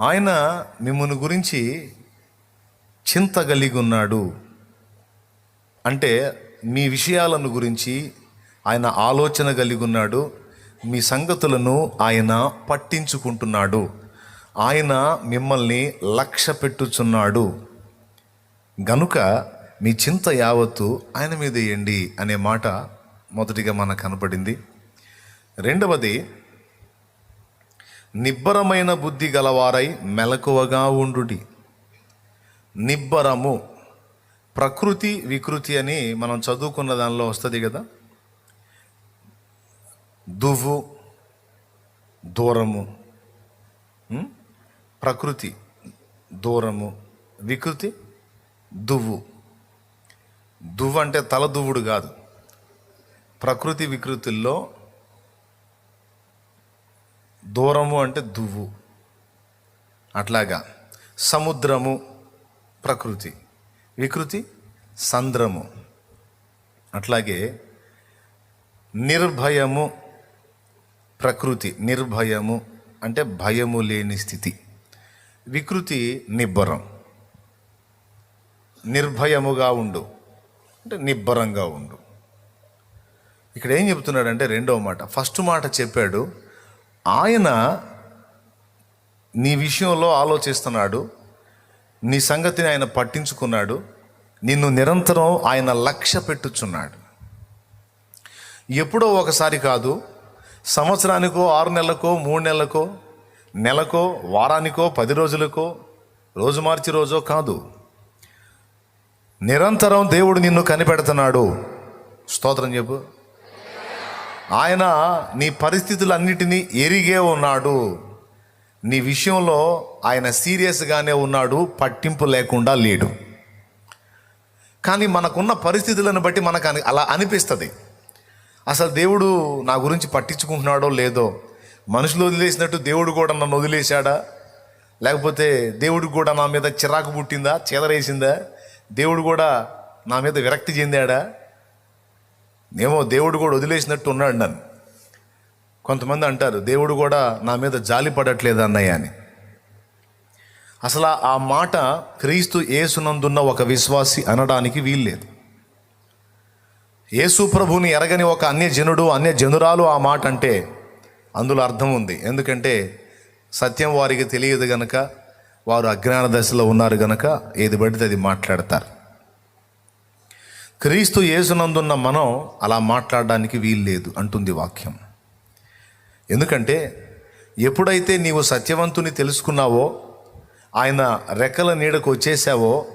ఆయన మిమ్మల్ని గురించి చింత కలిగి ఉన్నాడు అంటే మీ విషయాలను గురించి ఆయన ఆలోచన కలిగి ఉన్నాడు మీ సంగతులను ఆయన పట్టించుకుంటున్నాడు. ఆయన మిమ్మల్ని లక్ష్య పెట్టుచున్నాడు. గనుక మీ చింత యావత్తు ఆయన మీద వేయండి అనే మాట మొదటిగా మనకు కనపడింది. రెండవది నిబ్బరమైన బుద్ధి గలవారై మెలకువగా ఉండుడి. నిబ్బరము ప్రకృతి వికృతి అని మనం చదువుకున్న దానిలో వస్తుంది కదా? దువ్వు దూరము ప్రకృతి దూరము వికృతి దువ్వు. దువ్వు అంటే తల దువ్వుడు కాదు. ప్రకృతి వికృతుల్లో దూరము అంటే దువ్వు. అట్లాగా సముద్రము ప్రకృతి. వికృతి సంద్రము. అట్లాగే నిర్భయము ప్రకృతి. నిర్భయము అంటే భయము లేని స్థితి. వికృతి నిబ్బరం. నిర్భయముగా ఉండు. అంటే నిబ్బరంగా ఉండు. ఇక్కడ ఏం చెప్తున్నాడంటే రెండవ మాట. ఫస్ట్ మాట చెప్పాడు ఆయన నీ విషయంలో ఆలోచిస్తున్నాడు నీ సంగతిని ఆయన పట్టించుకున్నాడు నిన్ను నిరంతరం ఆయన లక్ష్య పెట్టుచున్నాడు. ఎప్పుడో ఒకసారి కాదు సంవత్సరానికో ఆరు నెలలకో మూడు నెలలకో నెలకో వారానికో పది రోజులకో రోజు మార్చి రోజో కాదు. నిరంతరం దేవుడు నిన్ను కనిపెడుతున్నాడు. స్తోత్రం చెప్పు. ఆయన నీ పరిస్థితులన్నిటినీ ఎరిగే ఉన్నాడు. నీ విషయంలో ఆయన సీరియస్గానే ఉన్నాడు పట్టింపు లేకుండా లేడు. కానీ మనకున్న పరిస్థితులను బట్టి మనకు అని- అలా అనిపిస్తుంది. అసలు దేవుడు నా గురించి పట్టించుకుంటున్నాడో లేదో? మనుషులు వదిలేసినట్టు దేవుడు కూడా నన్ను వదిలేశాడా? లేకపోతే దేవుడికి కూడా నా మీద చిరాకు పుట్టిందా చెదరేసిందా? దేవుడు కూడా నా మీద విరక్తి చెందాడా? ఏమో దేవుడు కూడా వదిలేసినట్టు ఉన్నాడు నన్ను. కొంతమంది అంటారు దేవుడు కూడా నా మీద జాలి పడట్లేదు అన్నయ్య అని. అసలు ఆ మాట క్రీస్తు ఏసునందున్న ఒక విశ్వాసి అనడానికి వీల్లేదు. యేసు ప్రభుని ఎరగని ఒక అన్యజనుడు జనుడు జనురాలు ఆ మాట అంటే అందులో అర్థం ఉంది. ఎందుకంటే సత్యం వారికి తెలియదు గనక వారు అజ్ఞాన దశలో ఉన్నారు గనక ఏది పడితే అది మాట్లాడతారు. క్రీస్తు యేసునందున్న మనం అలా మాట్లాడడానికి వీల్లేదు అంటుంది వాక్యం. ఎందుకంటే ఎప్పుడైతే నీవు సత్యవంతుని తెలుసుకున్నావో ఆయన రెక్కల నీడకు వచ్చేసావో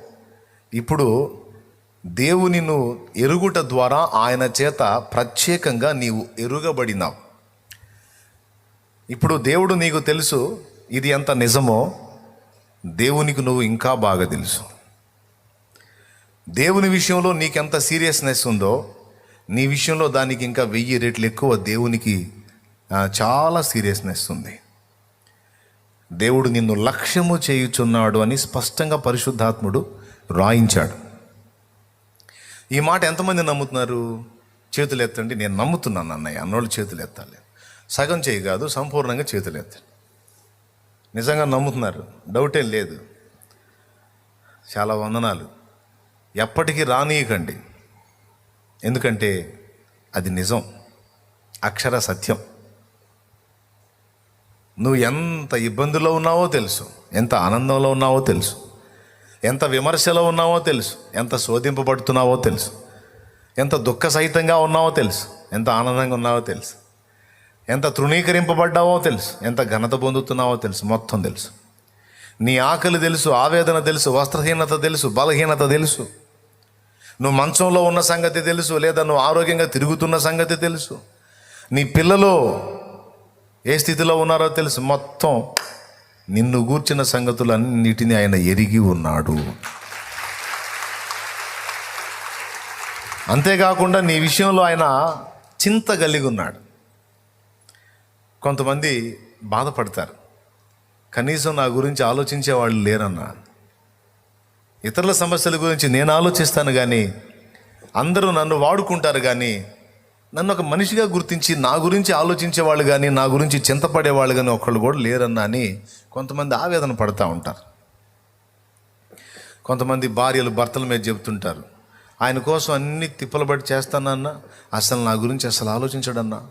ఇప్పుడు దేవుని నువ్వు ఎరుగుట ద్వారా ఆయన చేత ప్రత్యేకంగా నీవు ఎరుగబడినావు. ఇప్పుడు దేవుడు నీకు తెలుసు ఇది ఎంత నిజమో దేవునికి నువ్వు ఇంకా బాగా తెలుసు. దేవుని విషయంలో నీకెంత సీరియస్నెస్ ఉందో నీ విషయంలో దానికి ఇంకా వెయ్యి రెట్లు ఎక్కువ దేవునికి చాలా సీరియస్నెస్ ఉంది. దేవుడు నిన్ను లక్ష్యము చేయుచున్నాడు అని స్పష్టంగా పరిశుద్ధాత్ముడు రాయించాడు. ఈ మాట ఎంతమంది నమ్ముతున్నారు? చేతులు ఎత్తండి నేను నమ్ముతున్నాను అన్నయ్య. అన్నోళ్ళు చేతులు ఎత్తాలి సగం చేయి కాదు సంపూర్ణంగా చేతులు ఎత్తండి నిజంగా నమ్ముతున్నారు. డౌటే లేదు. చాలా వందనాలు. ఎప్పటికీ రానీయకండి. ఎందుకంటే అది నిజం. అక్షర సత్యం. నువ్వు ఎంత ఇబ్బందులో ఉన్నావో తెలుసు. ఎంత ఆనందంలో ఉన్నావో తెలుసు. ఎంత విమర్శలో ఉన్నావో తెలుసు. ఎంత శోధింపబడుతున్నావో తెలుసు. ఎంత దుఃఖ సహితంగా ఉన్నావో తెలుసు. ఎంత ఆనందంగా ఉన్నావో తెలుసు. ఎంత తృణీకరింపబడ్డావో తెలుసు. ఎంత ఘనత పొందుతున్నావో తెలుసు. మొత్తం తెలుసు. నీ ఆకలి తెలుసు ఆవేదన తెలుసు వస్త్రహీనత తెలుసు బలహీనత తెలుసు. నువ్వు మంచంలో ఉన్న సంగతి తెలుసు లేదా నువ్వు ఆరోగ్యంగా తిరుగుతున్న సంగతి తెలుసు. నీ పిల్లలు ఏ స్థితిలో ఉన్నారో తెలుసు. మొత్తం నిన్ను గూర్చిన సంగతులన్నిటినీ ఆయన ఎరిగి ఉన్నాడు. అంతేకాకుండా నీ విషయంలో ఆయన చింత కలిగి ఉన్నాడు. కొంతమంది బాధపడతారు. కనీసం నా గురించి ఆలోచించే వాళ్ళు లేరన్నా ఇతరుల సమస్యల గురించి నేను ఆలోచిస్తాను కానీ అందరూ నన్ను వాడుకుంటారు కానీ నన్ను ఒక మనిషిగా గుర్తించి నా గురించి ఆలోచించే వాళ్ళు కానీ నా గురించి చింతపడే వాళ్ళు కానీ ఒకళ్ళు కూడా లేరన్నా అని కొంతమంది ఆవేదన పడుతూ ఉంటారు. కొంతమంది భార్యలు భర్తల మీద చెబుతుంటారు. ఆయన కోసం అన్ని తిప్పలబడి చేస్తానన్నా అసలు నా గురించి అసలు ఆలోచించడన్నా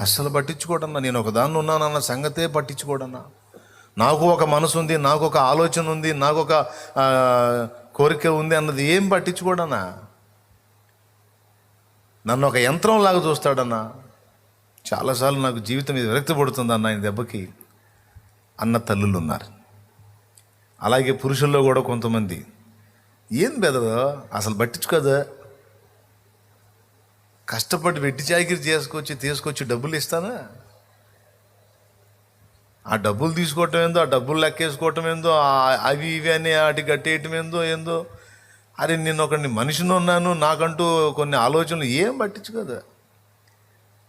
అస్సలు పట్టించుకోడన్నా నేను ఒక దాన్ని ఉన్నానన్న సంగతే పట్టించుకోడన్నా. నాకు ఒక మనసు ఉంది నాకు ఒక ఆలోచన ఉంది నాకు ఒక కోరిక ఉంది అన్నది ఏం పట్టించుకోడన్నా? నన్ను ఒక యంత్రం లాగా చూస్తాడన్నా? చాలాసార్లు నాకు జీవితం మీద విరక్తి పడుతుందన్న ఆయన దెబ్బకి. అన్న తల్లులు ఉన్నారు అలాగే పురుషుల్లో కూడా కొంతమంది. ఏం బెదరు? అసలు పట్టించుకోదా కష్టపడి వెట్టి చాకిరి చేసుకొచ్చి తీసుకొచ్చి డబ్బులు ఇస్తానా? ఆ డబ్బులు తీసుకోవటం ఏందో ఆ డబ్బులు లెక్కేసుకోవటం ఏందో అవి ఇవి అని వాటి కట్టేయటం ఏందో ఏందో. అరే నేను ఒకడిని మనిషిని ఉన్నాను నాకంటూ కొన్ని ఆలోచనలు ఏం పట్టించుకోదా.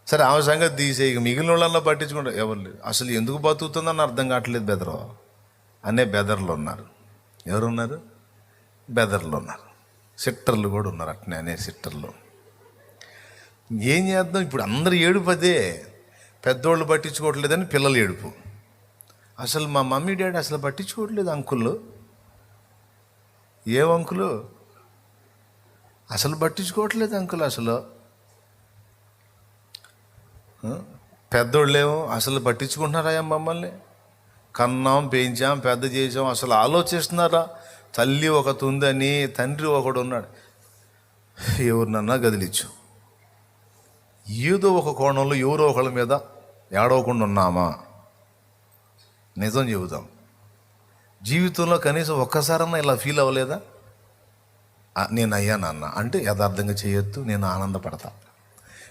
సరే ఆమె సంగతి తీసే ఇక మిగిలిన వాళ్ళన్నా పట్టించుకుంటా ఎవరు లేదు అసలు ఎందుకు బతుకుతుందని అర్థం కావట్లేదు బెదరు. అనే బెదర్లు ఉన్నారు. ఎవరు ఉన్నారు బెదర్లు ఉన్నారు. సిట్టర్లు కూడా ఉన్నారు అట్నే అనే సిట్టర్లు. ఏం చేద్దాం? ఇప్పుడు అందరు ఏడుపు అదే. పెద్దోళ్ళు పట్టించుకోవట్లేదని పిల్లలు ఏడుపు. అసలు మా మమ్మీ డాడీ అసలు పట్టించుకోవట్లేదు అంకుల్ ఏ అంకులు? అసలు పట్టించుకోవట్లేదు అంకుల్ అసలు. పెద్దోళ్ళేమో అసలు పట్టించుకుంటున్నారా మమ్మల్ని? కన్నాం పెంచాం పెద్ద చేసాం అసలు ఆలోచిస్తున్నారా? తల్లి ఒకటి ఉందని తండ్రి ఒకడు ఉన్నాడు. ఎవరినన్నా గదిలిచ్చు. ఏదో ఒక కోణంలో ఎవరో ఒకళ్ళ మీద ఏడవకుండా ఉన్నామా? నిజం చెబుతాం జీవితంలో కనీసం ఒక్కసారన్నా ఇలా ఫీల్ అవ్వలేదా? నేను అయ్యా నాన్న అంటే యథార్థంగా చేయొద్దు నేను ఆనందపడతా.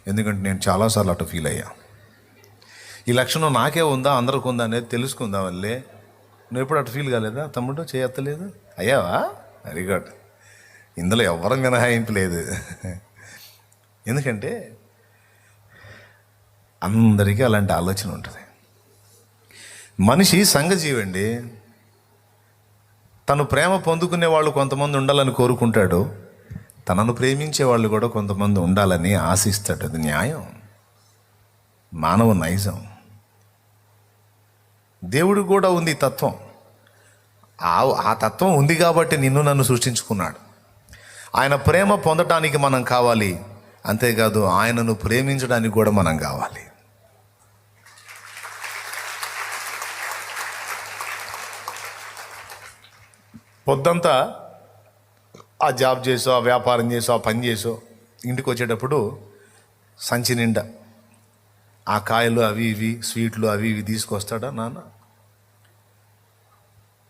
ఎందుకంటే నేను చాలాసార్లు అటు ఫీల్ అయ్యా. ఈ లక్షణం నాకే ఉందా అందరికి ఉందా అనేది తెలుసుకుందా వల్లే నువ్వు ఎప్పుడు అటు ఫీల్ కాలేదా? తమ్ముడు చేయత్తలేదు? అయ్యావా? వెరీ గుడ్ ఇందులో ఎవ్వరం మినహాయింపు లేదు. ఎందుకంటే అందరికీ అలాంటి ఆలోచన ఉంటుంది. మనిషి సంఘజీవండి. తను ప్రేమ పొందుకునే వాళ్ళు కొంతమంది ఉండాలని కోరుకుంటాడు. తనను ప్రేమించే వాళ్ళు కూడా కొంతమంది ఉండాలని ఆశిస్తాడు. అది న్యాయం. మానవ నైజం. దేవుడు కూడా ఉంది తత్వం. ఆ ఆ తత్వం ఉంది కాబట్టి నిన్ను నన్ను సృష్టించుకున్నాడు. ఆయన ప్రేమ పొందటానికి మనం కావాలి. అంతేకాదు ఆయనను ప్రేమించడానికి కూడా మనం కావాలి. పొద్దంతా ఆ జాబ్ చేసో ఆ వ్యాపారం చేసో ఆ పని చేసో ఇంటికి వచ్చేటప్పుడు సంచి నిండా. ఆ కాయలు అవి ఇవి స్వీట్లు అవి ఇవి తీసుకొస్తాడా నాన్న?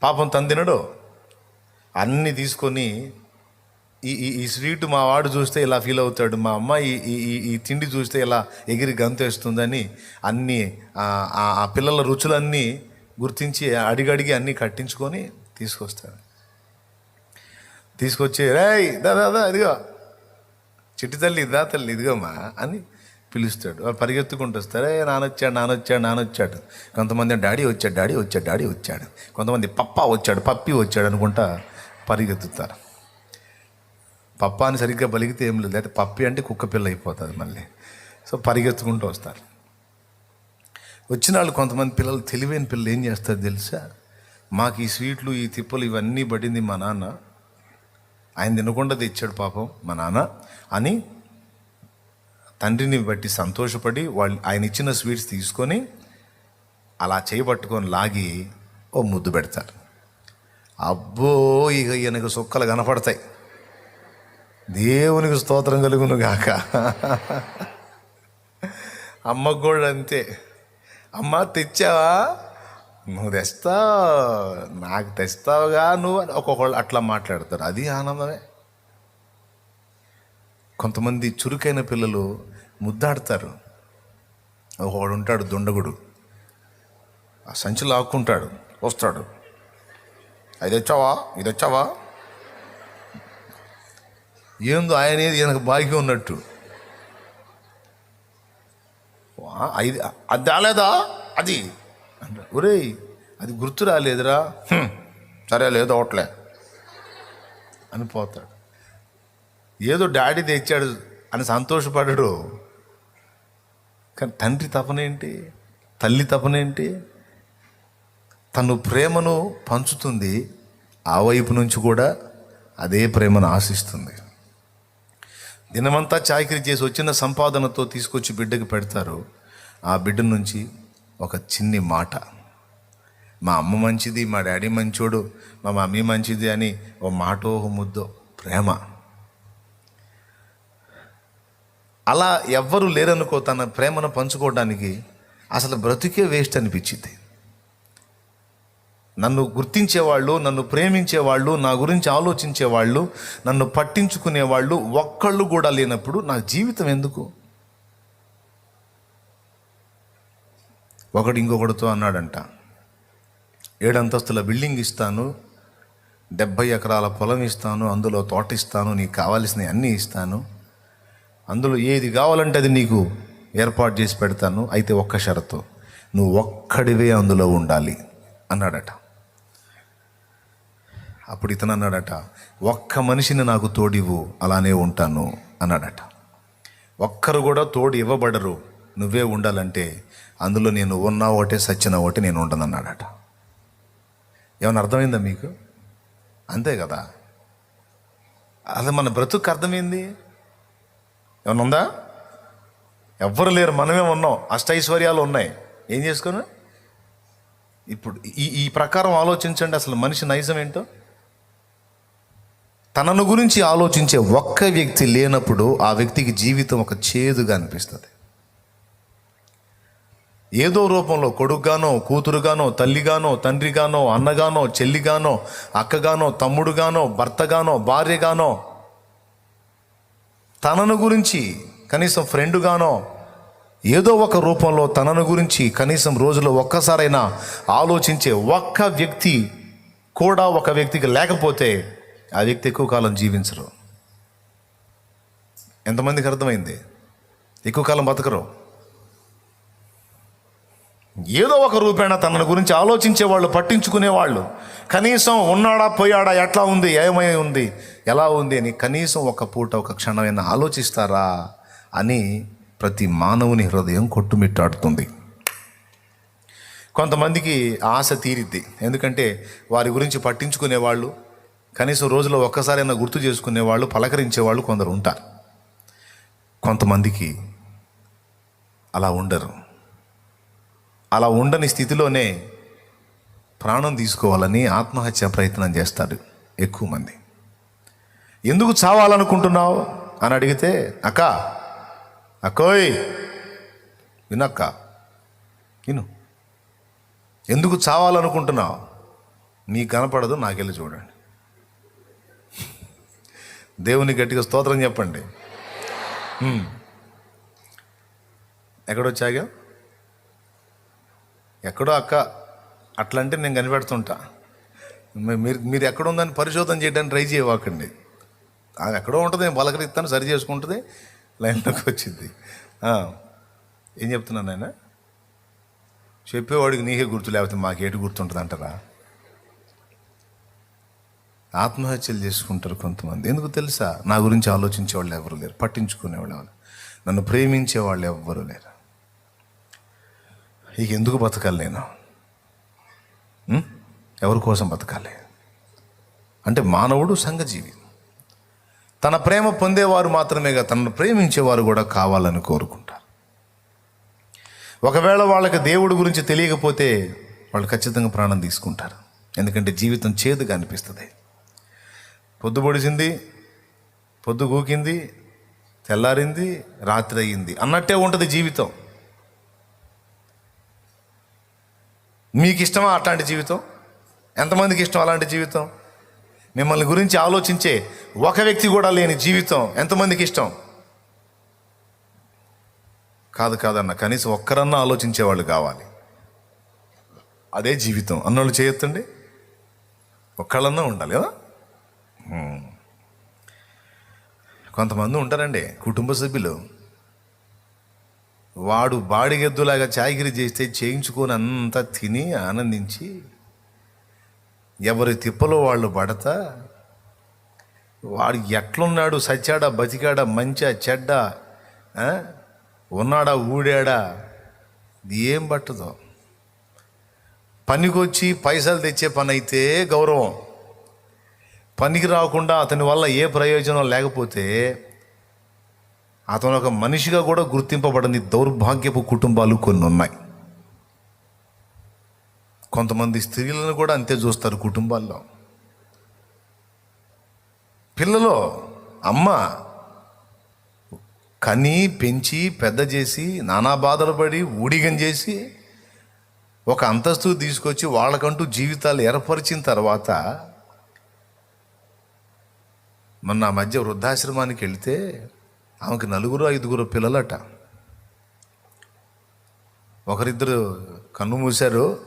పాపం తను తినడు. అన్నీ తీసుకొని ఈ ఈ ఈ స్వీట్ మా వాడు చూస్తే ఇలా ఫీల్ అవుతాడు. మా అమ్మ ఈ ఈ తిండి చూస్తే ఇలా ఎగిరి గంతేస్తుందని అన్నీ ఆ- ఆ పిల్లల రుచులన్నీ గుర్తించి అడిగడిగి అన్నీ కట్టించుకొని తీసుకొస్తాడు. తీసుకొచ్చి రాయ్ దా దాదా ఇదిగో. చిట్టి తల్లి ఇదా తల్లి ఇదిగోమా అని పిలుస్తాడు. వాళ్ళు పరిగెత్తుకుంటూ వస్తారే. నానొచ్చాడు నానొచ్చాడు నానొచ్చాడు. కొంతమంది డాడీ వచ్చాడు డాడీ వచ్చాడు డాడీ వచ్చాడు. కొంతమంది పప్పా వచ్చాడు పప్పి వచ్చాడు అనుకుంటా పరిగెత్తుతారు. పప్పా అని సరిగ్గా పలిగితే ఏం లేదు. అయితే పప్పి అంటే కుక్క పిల్ల అయిపోతుంది మళ్ళీ. సో పరిగెత్తుకుంటూ వస్తారు. వచ్చిన వాళ్ళు కొంతమంది పిల్లలు తెలివైన పిల్లలు ఏం చేస్తారు తెలుసా? మాకు ఈ స్వీట్లు ఈ తిప్పలు ఇవన్నీ పడింది మా నాన్న. ఆయన తినకుండా తెచ్చాడు పాపం మా నాన్న అని తండ్రిని బట్టి సంతోషపడి వాళ్ళు ఆయన ఇచ్చిన స్వీట్స్ తీసుకొని అలా చేయబట్టుకొని లాగి ఓ ముద్దు పెడతారు. అబ్బో ఇక ఈయనకు సుక్కలు కనపడతాయి. దేవునికి స్తోత్రం కలుగును గాక. అమ్మకు కూడా అంతే అమ్మ తెచ్చావా? నువ్వు తెస్తావు నాకు తెస్తావుగా నువ్వు ఒక్కొక్కళ్ళు అట్లా మాట్లాడతారు. అది ఆనందమే. కొంతమంది చురుకైన పిల్లలు ముద్దాడతారు. ఒకడు ఉంటాడు దుండగుడు. ఆ సంచి లాక్కుంటాడు వస్తాడు. అది వచ్చావా ఇది వచ్చావా ఏందో ఆయనేది ఈయనకు ఉన్నట్టు. ఐదు అది రాలేదా అది ఒరేయ్ అది గుర్తు రాలేదురా. సరే లేదు ఒకట్లే అని పోతాడు. ఏదో డాడీ తెచ్చాడు అని సంతోషపడడు. కానీ తండ్రి తపనేంటి తల్లి తపనేంటి తను ప్రేమను పంచుతుంది. ఆ వైపు నుంచి కూడా అదే ప్రేమను ఆశిస్తుంది. దినమంతా చాకరీ చేసి వచ్చిన సంపాదనతో తీసుకొచ్చి బిడ్డకి పెడతారు. ఆ బిడ్డ నుంచి ఒక చిన్ని మాట. మా అమ్మ మంచిది మా డాడీ మంచోడు మా మమ్మీ మంచిది అని ఓ మాటో ముద్దో ప్రేమ. అలా ఎవ్వరు లేరనుకో తన ప్రేమను పంచుకోవడానికి అసలు బ్రతికే వేస్ట్ అనిపించింది. నన్ను గుర్తించేవాళ్ళు నన్ను ప్రేమించేవాళ్ళు నా గురించి ఆలోచించేవాళ్ళు నన్ను పట్టించుకునేవాళ్ళు ఒక్కళ్ళు కూడా లేనప్పుడు నా జీవితం ఎందుకు? ఒకడు ఇంకొకడితో అన్నాడంట ఏడంతస్తుల బిల్డింగ్ ఇస్తాను డెబ్భై ఎకరాల పొలం ఇస్తాను అందులో తోట ఇస్తాను నీకు కావాల్సినవి అన్నీ ఇస్తాను. అందులో ఏది కావాలంటే అది నీకు ఏర్పాటు చేసి పెడతాను అయితే ఒక్క షరతు నువ్వు ఒక్కడివే అందులో ఉండాలి అన్నాడట. అప్పుడు ఇతను అన్నాడట ఒక్క మనిషిని నాకు తోడివు అలానే ఉంటాను అన్నాడట. ఒక్కరు కూడా తోడు ఇవ్వబడరు నువ్వే ఉండాలంటే అందులో నేను ఉన్నా ఒకటే సచ్చిన ఒకటి నేను ఉండనన్నాడట. ఏమైనా అర్థమైందా మీకు? అంతే కదా. అది మన బ్రతుకు అర్థమైంది? ఏమన్నా ఉందా? ఎవ్వరు లేరు మనమే ఉన్నాం. అష్టైశ్వర్యాలు ఉన్నాయి. ఏం చేసుకుని ఇప్పుడు ఈ ఈ ప్రకారం ఆలోచించండి అసలు మనిషి నైజం ఏంటో. తనను గురించి ఆలోచించే ఒక్క వ్యక్తి లేనప్పుడు ఆ వ్యక్తికి జీవితం ఒక చేదుగా అనిపిస్తుంది. ఏదో రూపంలో కొడుకుగానో కూతురుగానో తల్లిగానో తండ్రిగానో అన్నగానో చెల్లిగానో అక్కగానో తమ్ముడుగానో భర్తగానో భార్యగానో తనను గురించి కనీసం ఫ్రెండ్గానో ఏదో ఒక రూపంలో తనను గురించి కనీసం రోజులో ఒక్కసారైనా ఆలోచించే ఒక్క వ్యక్తి కూడా ఒక వ్యక్తికి లేకపోతే ఆ వ్యక్తి ఎక్కువ కాలం జీవించరు. ఎంతమందికి అర్థమైంది? ఎక్కువ కాలం బతకరు. ఏదో ఒక రూపేణ తనను గురించి ఆలోచించేవాళ్ళు పట్టించుకునేవాళ్ళు. కనీసం ఉన్నాడా పోయాడా ఎట్లా ఉంది ఏమై ఉంది ఎలా ఉంది అని కనీసం ఒక పూట ఒక క్షణమైనా ఆలోచిస్తారా అని ప్రతి మానవుని హృదయం కొట్టుమిట్టాడుతుంది. కొంతమందికి ఆశ తీరిద్ది. ఎందుకంటే వారి గురించి పట్టించుకునేవాళ్ళు కనీసం రోజులో ఒక్కసారైనా గుర్తు చేసుకునేవాళ్ళు పలకరించేవాళ్ళు కొందరు ఉంటారు. కొంతమందికి అలా ఉండరు. అలా ఉండని స్థితిలోనే ప్రాణం తీసుకోవాలని ఆత్మహత్య ప్రయత్నం చేస్తారు ఎక్కువ మంది. ఎందుకు చావాలనుకుంటున్నావు? అని అడిగితే అక్క అక్కోయ్ వినక్క విను. ఎందుకు చావాలనుకుంటున్నావు? నీకు కనపడదు నాకెళ్ళి చూడండి. దేవుని గట్టిగా స్తోత్రం చెప్పండి. ఎక్కడొచ్చాగా? ఎక్కడో అక్క అట్లంటే నేను కనిపెడుతుంటా. మీరు మీరు ఎక్కడ ఉందని పరిశోధన చేయడానికి ట్రై చేయవాకండి. ఆమె ఎక్కడో ఉంటుంది నేను పలకరిస్తాను సరి చేసుకుంటుంది లైన్లోకి వచ్చింది. ఏం చెప్తున్నాను ఆయన చెప్పేవాడికి నీకే గుర్తు లేకపోతే మాకేటి గుర్తుంటుంది అంటారా? ఆత్మహత్యలు చేసుకుంటారు కొంతమంది. ఎందుకు తెలుసా? నా గురించి ఆలోచించే వాళ్ళు ఎవరు లేరు పట్టించుకునేవాళ్ళు ఎవరు నన్ను ప్రేమించే వాళ్ళు ఎవ్వరు లేరు. ఇక ఎందుకు బతకాలి నేను? ఎవరి కోసం బతకాలి? అంటే మానవుడు సంఘజీవి. తన ప్రేమ పొందేవారు మాత్రమేగా తనను ప్రేమించేవారు కూడా కావాలని కోరుకుంటారు. ఒకవేళ వాళ్ళకి దేవుడి గురించి తెలియకపోతే వాళ్ళు ఖచ్చితంగా ప్రాణం తీసుకుంటారు. ఎందుకంటే జీవితం చేదుగా అనిపిస్తుంది. పొద్దు పొడిచింది పొద్దు గూకింది తెల్లారింది రాత్రి అయ్యింది. అన్నట్టే ఉంటుంది జీవితం. మీకు ఇష్టమా అట్లాంటి జీవితం? ఎంతమందికి ఇష్టం అలాంటి జీవితం? మిమ్మల్ని గురించి ఆలోచించే ఒక వ్యక్తి కూడా లేని జీవితం ఎంతమందికి ఇష్టం? కాదు కాదన్న కనీసం ఒక్కరన్నా ఆలోచించేవాళ్ళు కావాలి. అదే జీవితం. అన్నోళ్ళు చేయొద్దండి. ఒక్కళ్ళన్నా ఉండాలి కదా? కొంతమంది ఉంటారండి కుటుంబ సభ్యులు. వాడు బాడిగెద్దులాగా చాకిరి చేస్తే చేయించుకొని అంతా తిని ఆనందించి ఎవరి తిప్పలో వాళ్ళు పడతా వాడు ఎట్లున్నాడు సచ్చాడా బతికాడా మంచా చెడ్డా ఉన్నాడా ఊడాడా ఇది ఏం పట్టదు. పనికొచ్చి పైసలు తెచ్చే పని అయితే గౌరవం. పనికి రాకుండా అతని వల్ల ఏ ప్రయోజనం లేకపోతే అతను ఒక మనిషిగా కూడా గుర్తింపబడని దౌర్భాగ్యపు కుటుంబాలు కొన్ని ఉన్నాయి. కొంతమంది స్త్రీలను కూడా అంతే చూస్తారు కుటుంబాల్లో. పిల్లలు అమ్మ కని పెంచి పెద్ద చేసి నానా బాధలు పడి ఊడిగం చేసి ఒక అంతస్తు తీసుకొచ్చి వాళ్ళకంటూ జీవితాలు ఏర్పరిచిన తర్వాత మొన్న ఆ మధ్య వృద్ధాశ్రమానికి వెళితే ఆమెకు నలుగురు ఐదుగురు పిల్లలట. ఒకరిద్దరు కన్ను మూశారు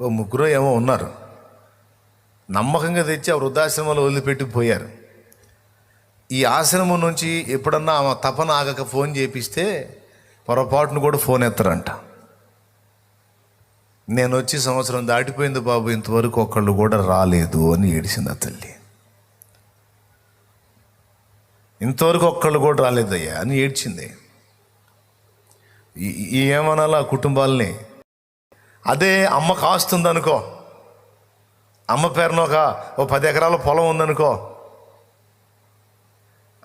ఓ ముగ్గురు ఏమో ఉన్నారు. నమ్మకంగా తెచ్చి ఆ వృద్ధాశ్రమంలో వదిలిపెట్టి పోయారు. ఈ ఆశ్రమం నుంచి ఎప్పుడన్నా ఆమె తపన ఆగక ఫోన్ చేపిస్తే పొరపాటును కూడా ఫోన్ ఎత్తారంట. నేను వచ్చి సంవత్సరం దాటిపోయింది బాబు ఇంతవరకు ఒకళ్ళు కూడా రాలేదు అని ఏడిసింది ఆ తల్లి. ఇంతవరకు ఒక్కళ్ళు కూడా రాలేదయ్యా అని ఏడ్చింది. ఏమనాలి ఆ కుటుంబాలని? అదే అమ్మ కాస్తుందనుకో. అమ్మ పేరున ఒక ఓ పది ఎకరాల పొలం ఉందనుకో.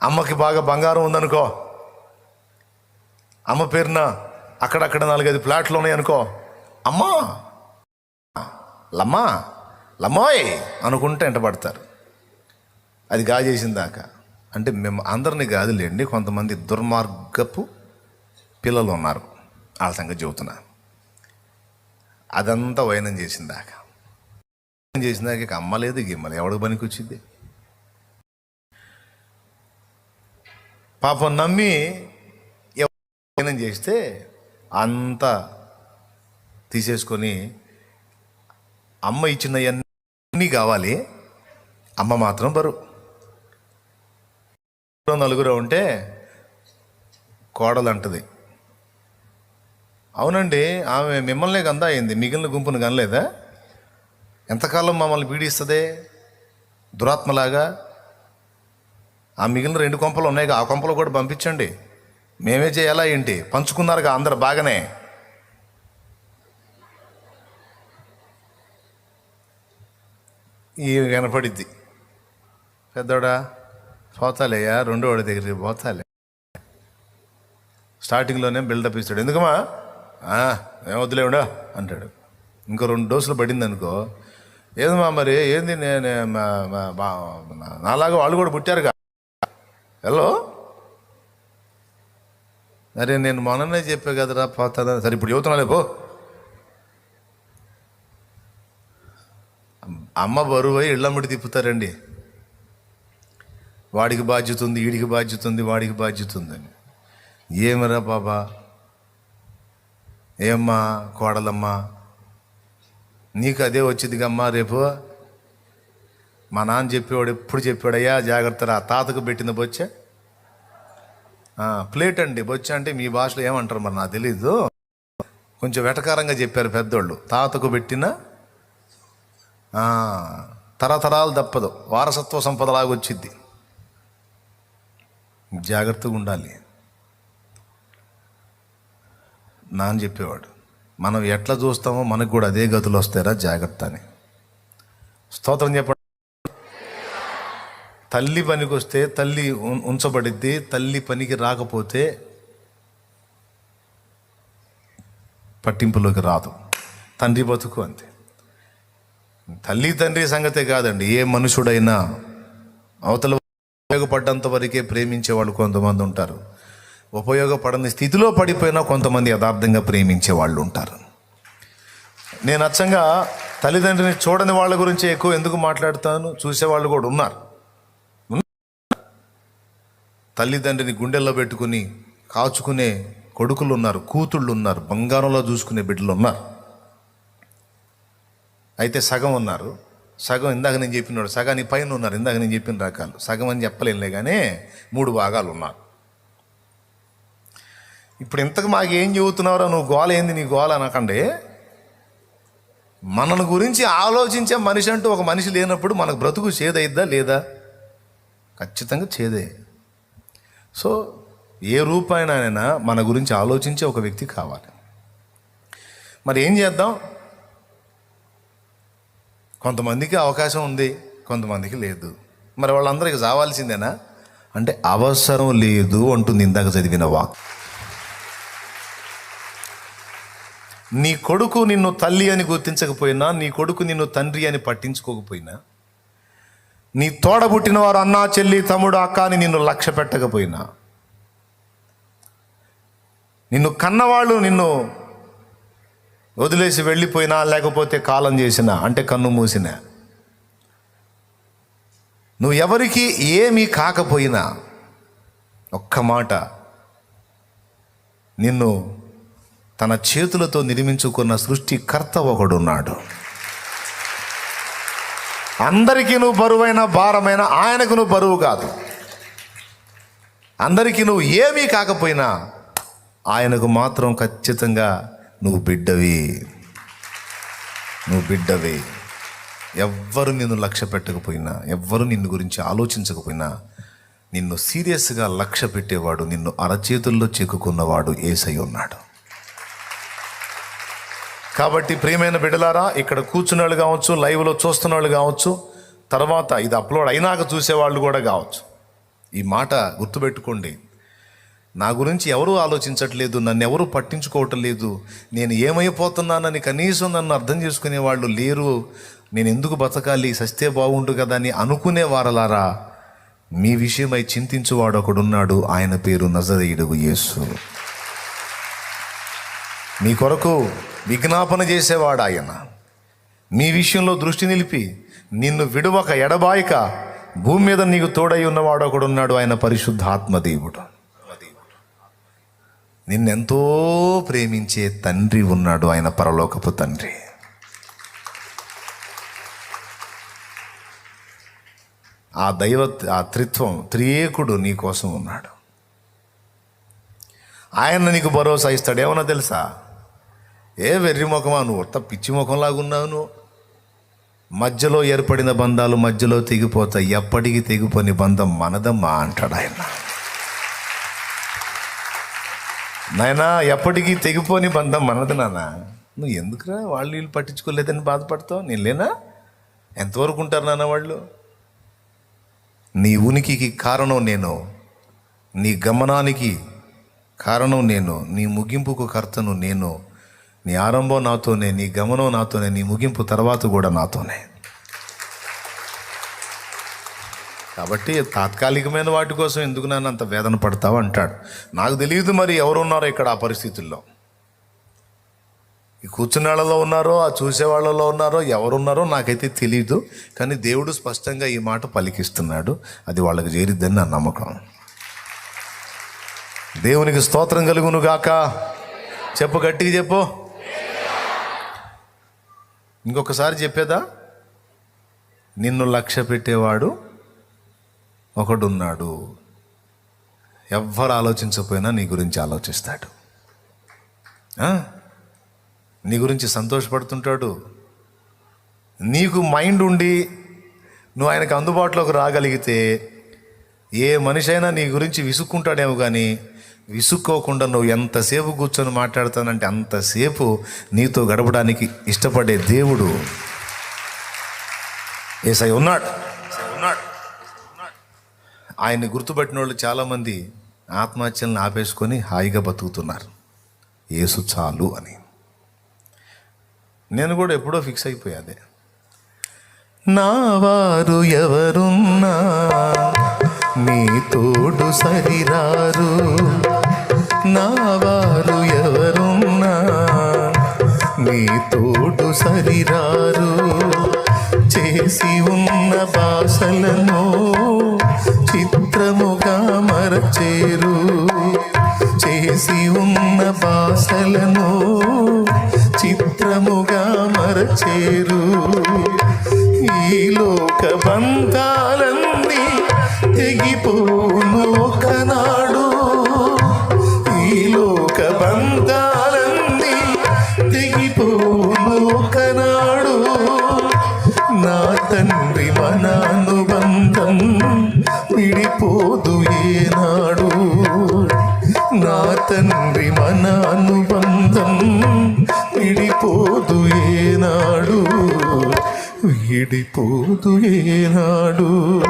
అమ్మకి బాగా బంగారం ఉందనుకో. అమ్మ పేరున అక్కడక్కడ నాలుగైదు ప్లాట్లు ఉన్నాయనుకో. అమ్మా! లమ్మా! లమ్మోయ్! అనుకుంటే ఎంటబడతారు అది గాజేసిన దాకా. అంటే మేము అందరినీ కాదులేండి కొంతమంది దుర్మార్గపు పిల్లలు ఉన్నారు. వాళ్ళ సంగతి చెబుతున్నా. అదంతా వైనం చేసిందాక. దాకా చేసిన దాకా ఇక అమ్మ లేదు ఎవడికి పనికి వచ్చింది? పాపం నమ్మి ఎవ- వైనం చేస్తే అంతా తీసేసుకొని అమ్మ ఇచ్చినవన్నీ కావాలి అమ్మ మాత్రం బరువు. నలుగురు ఉంటే కోడలు అంటది అవునండి ఆమె మిమ్మల్నే గంద అయింది మిగిలిన గుంపును కనలేదా ఎంతకాలం మమ్మల్ని పీడిస్తుంది? దురాత్మలాగా? ఆ మిగిలిన రెండు కొంపలు ఉన్నాయి ఆ కొంపలు కూడా పంపించండి. మేమే చేయాలా ఏంటి? పంచుకున్నారుగా అందరు బాగానే. ఈ వినపడిద్ది? పెద్దోడా? పోతాలేయా రెండో వాడి దగ్గరికి పోతాలే. స్టార్టింగ్లోనే బిల్డప్ ఇస్తాడు. ఎందుకమ్మా? ఏం వద్దులేవుడా అంటాడు. ఇంకో రెండు డోసులు పడింది అనుకో ఏదమ్మా మరి ఏంది నేను నాలాగా వాళ్ళు కూడా పుట్టారుగా. హలో? అరే నేను మొన్ననే చెప్పా కదరా పోతా సరే ఇప్పుడు చెబుతున్నాలే పో. అమ్మ బరువు ఇళ్ళమ్మడి తిప్పుతారండి. వాడికి బాధ్యత ఉంది వీడికి బాధ్యత ఉంది వాడికి బాధ్యత ఉందని ఏమరా బాబా? ఏమ్మా కోడలమ్మా? నీకు అదే వచ్చిందిగమ్మా రేపు? మా నాన్న చెప్పేవాడు ఎప్పుడు చెప్పాడయ్యా జాగ్రత్త రా. తాతకు పెట్టిన బొచ్చే? ప్లేట్ అండి బొచ్చ అంటే మీ భాషలో ఏమంటారు మరి నాకు తెలీదు. కొంచెం వెటకారంగా చెప్పారు పెద్దోళ్ళు. తాతకు పెట్టిన తరతరాలు తప్పదు. వారసత్వ సంపదలాగా వచ్చింది జాగ్రత్తగా ఉండాలి. నాన్న చెప్పేవాడు. మనం ఎట్లా చూస్తామో మనకు కూడా అదే గతులు వస్తారా జాగ్రత్త అని. స్తోత్రం చెప్పండి తల్లి పనికి వస్తే తల్లి ఉంచబడిద్ది తల్లి పనికి రాకపోతే పట్టింపులోకి రాదు. తండ్రి బతుకు అంతే. తల్లి తండ్రి సంగతే కాదండి ఏ మనుషుడైనా అవతల ఉపయోగపడ్డంత వరకే ప్రేమించే వాళ్ళు కొంతమంది ఉంటారు. ఉపయోగపడని స్థితిలో పడిపోయినా కొంతమంది యథార్థంగా ప్రేమించే వాళ్ళు ఉంటారు. నేను అచ్చంగా తల్లిదండ్రిని చూడని వాళ్ళ గురించి ఎక్కువ ఎందుకు మాట్లాడుతాను? చూసేవాళ్ళు కూడా ఉన్నారు. తల్లిదండ్రిని గుండెల్లో పెట్టుకుని కాచుకునే కొడుకులు ఉన్నారు కూతుళ్ళు ఉన్నారు బంగారంలో చూసుకునే బిడ్డలు ఉన్నారు. అయితే సగం ఉన్నారు. సగం ఇందాక నేను చెప్పినాడు సగాని పైన ఉన్నారు ఇందాక నేను చెప్పిన రకాలు. సగం అని చెప్పలేనులే కానీ మూడు భాగాలు ఉన్నారు ఇప్పుడు ఇంతకు మాకు ఏం చెబుతున్నావురా నువ్వు గోల ఏంది నీ గోల అనకండి. మనను గురించి ఆలోచించే మనిషి అంటూ ఒక మనిషి లేనప్పుడు మనకు బ్రతుకు చేదయిద్దా లేదా? ఖచ్చితంగా చేదే. సో ఏ రూపాయనైనా మన గురించి ఆలోచించే ఒక వ్యక్తి కావాలి. మరి ఏం చేద్దాం? కొంతమందికి అవకాశం ఉంది కొంతమందికి లేదు. మరి వాళ్ళందరికీ చావాల్సిందేనా అంటే అవసరం లేదు అంటుంది ఇందాక చదివిన వాక్ నీ కొడుకు నిన్ను తల్లి అని గుర్తించకపోయినా నీ కొడుకు నిన్ను తండ్రి అని పట్టించుకోకపోయినా నీ తోడబుట్టిన వారు అన్నా చెల్లి తమ్ముడు అక్క అని నిన్ను లక్ష్య పెట్టకపోయినా నిన్ను కన్నవాళ్ళు నిన్ను వదిలేసి వెళ్ళిపోయినా లేకపోతే కాలం చేసినా అంటే కన్ను మూసినా. నువ్వు ఎవరికి ఏమీ కాకపోయినా ఒక్క మాట నిన్ను తన చేతులతో నిర్మించుకున్న సృష్టికర్త ఒకడున్నాడు. అందరికీ నువ్వు బరువైన భారమైన ఆయనకు నువ్వు బరువు కాదు. అందరికీ నువ్వు ఏమీ కాకపోయినా ఆయనకు మాత్రం ఖచ్చితంగా నువ్వు బిడ్డవి. నువ్వు బిడ్డవి. ఎవ్వరు నిన్ను లక్ష్య పెట్టకపోయినా ఎవ్వరు నిన్ను గురించి ఆలోచించకపోయినా నిన్ను సీరియస్గా లక్ష్య పెట్టేవాడు నిన్ను అరచేతుల్లో చెక్కుకున్నవాడు ఏసై ఉన్నాడు. కాబట్టి ప్రియమైన బిడ్డలారా ఇక్కడ కూర్చున్న వాళ్ళు కావచ్చు లైవ్లో చూస్తున్న వాళ్ళు కావచ్చు తర్వాత ఇది అప్లోడ్ అయినాక చూసేవాళ్ళు కూడా కావచ్చు. ఈ మాట గుర్తుపెట్టుకోండి. నా గురించి ఎవరూ ఆలోచించట్లేదు నన్ను ఎవరు పట్టించుకోవటం లేదు నేను ఏమైపోతున్నానని కనీసం నన్ను అర్థం చేసుకునే వాళ్ళు లేరు. నేను ఎందుకు బతకాలి? సస్తే బాగుండు కదా అని అనుకునే వారలారా. మీ విషయమై చింతించువాడు ఒకడున్నాడు ఆయన పేరు నజరేయుడు యేసు. మీ కొరకు విజ్ఞాపన చేసేవాడు ఆయన. మీ విషయంలో దృష్టి నిలిపి నిన్ను విడువక ఎడబాయక భూమి మీద నీకు తోడై ఉన్నవాడు ఒకడున్నాడు ఆయన పరిశుద్ధ ఆత్మదేవుడు నిన్నెంతో ప్రేమించే తండ్రి ఉన్నాడు ఆయన పరలోకపు తండ్రి. ఆ దైవ ఆ త్రిత్వం త్రియేకుడు నీ కోసం ఉన్నాడు. ఆయన నీకు భరోసా ఇస్తాడు ఏమన్నా తెలుసా? ఏ వెర్రి ముఖమా నువ్వు ఉత్త పిచ్చి ముఖంలాగా ఉన్నావు నువ్వు. మధ్యలో ఏర్పడిన బంధాలు మధ్యలో తెగిపోతాయి ఎప్పటికీ తెగిపోని బంధం మనదమ్మా అంటాడు ఆయన. నాయనా ఎప్పటికీ తెగిపోని బంధం మనది నాన్న. నువ్వు ఎందుకురా వాళ్ళు వీళ్ళు పట్టించుకోలేదని బాధపడతావు? నేను లేనా? ఎంతవరకు ఉంటారు నాన్న వాళ్ళు? నీ ఉనికికి కారణం నేను. నీ గమనానికి కారణం నేను. నీ ముగింపుకు కర్తను నేను. నీ ఆరంభం నాతోనే నీ గమనం నాతోనే నీ ముగింపు తర్వాత కూడా నాతోనే. కాబట్టి తాత్కాలికమైన వాటి కోసం ఎందుకు నన్ను అంత వేదన పడతావు అంటాడు. నాకు తెలియదు మరి ఎవరున్నారో ఇక్కడ ఆ పరిస్థితుల్లో. ఈ కూర్చున్న వాళ్ళలో ఉన్నారో ఆ చూసే వాళ్ళలో ఉన్నారో ఎవరున్నారో నాకైతే తెలియదు కానీ దేవుడు స్పష్టంగా ఈ మాట పలికిస్తున్నాడు. అది వాళ్ళకి చేరిద్దని నా నమ్మకం. దేవునికి స్తోత్రం కలుగును గాక. చెప్పు గట్టిగా చెప్పు. ఇంకొకసారి చెప్పేదా? నిన్ను లక్ష్య పెట్టేవాడు ఒకడున్నాడు. ఎవ్వరు ఆలోచించకపోయినా నీ గురించి ఆలోచిస్తాడు. నీ గురించి సంతోషపడుతుంటాడు. నీకు మైండ్ ఉండి నువ్వు ఆయనకు అందుబాటులోకి రాగలిగితే ఏ మనిషి అయినా నీ గురించి విసుక్కుంటాడేమో కానీ విసుక్కోకుండా నువ్వు ఎంతసేపు కూర్చొని మాట్లాడతానంటే అంతసేపు నీతో గడపడానికి ఇష్టపడే దేవుడు ఏసై ఉన్నాడు. ఉన్నాడు. ఆయన్ని గుర్తుపెట్టిన వాళ్ళు చాలామంది ఆత్మహత్యలను ఆపేసుకొని హాయిగా బతుకుతున్నారు. ఏసు చాలు అని. నేను కూడా ఎప్పుడో ఫిక్స్ అయిపోయాదే నా వారు ఎవరున్నా నీ తోడు సరిరారు. నా వారు ఎవరున్నా నీ తోడు సరిరారు. చేసి ఉన్న భాషలను చిత్రముగా మరచేరు. చేసి ఉన్న భాషలను చిత్రముగా మరచేరు. ఈ లోక బంధాలన్నీ తెగిపోను ఒకనాడు. ఈ లోక బంధాలన్నీ తెగిపోను ఒకనాడు. నా తండ్రి మన అనుబంధం విడిపోదు ఏనాడు. నా తండ్రి మన అనుబంధం విడిపోదు ఏనాడు. విడిపోదు ఏనాడు.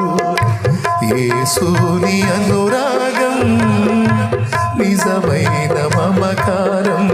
యేసుని అనురాగం నిజమైన మమకారం.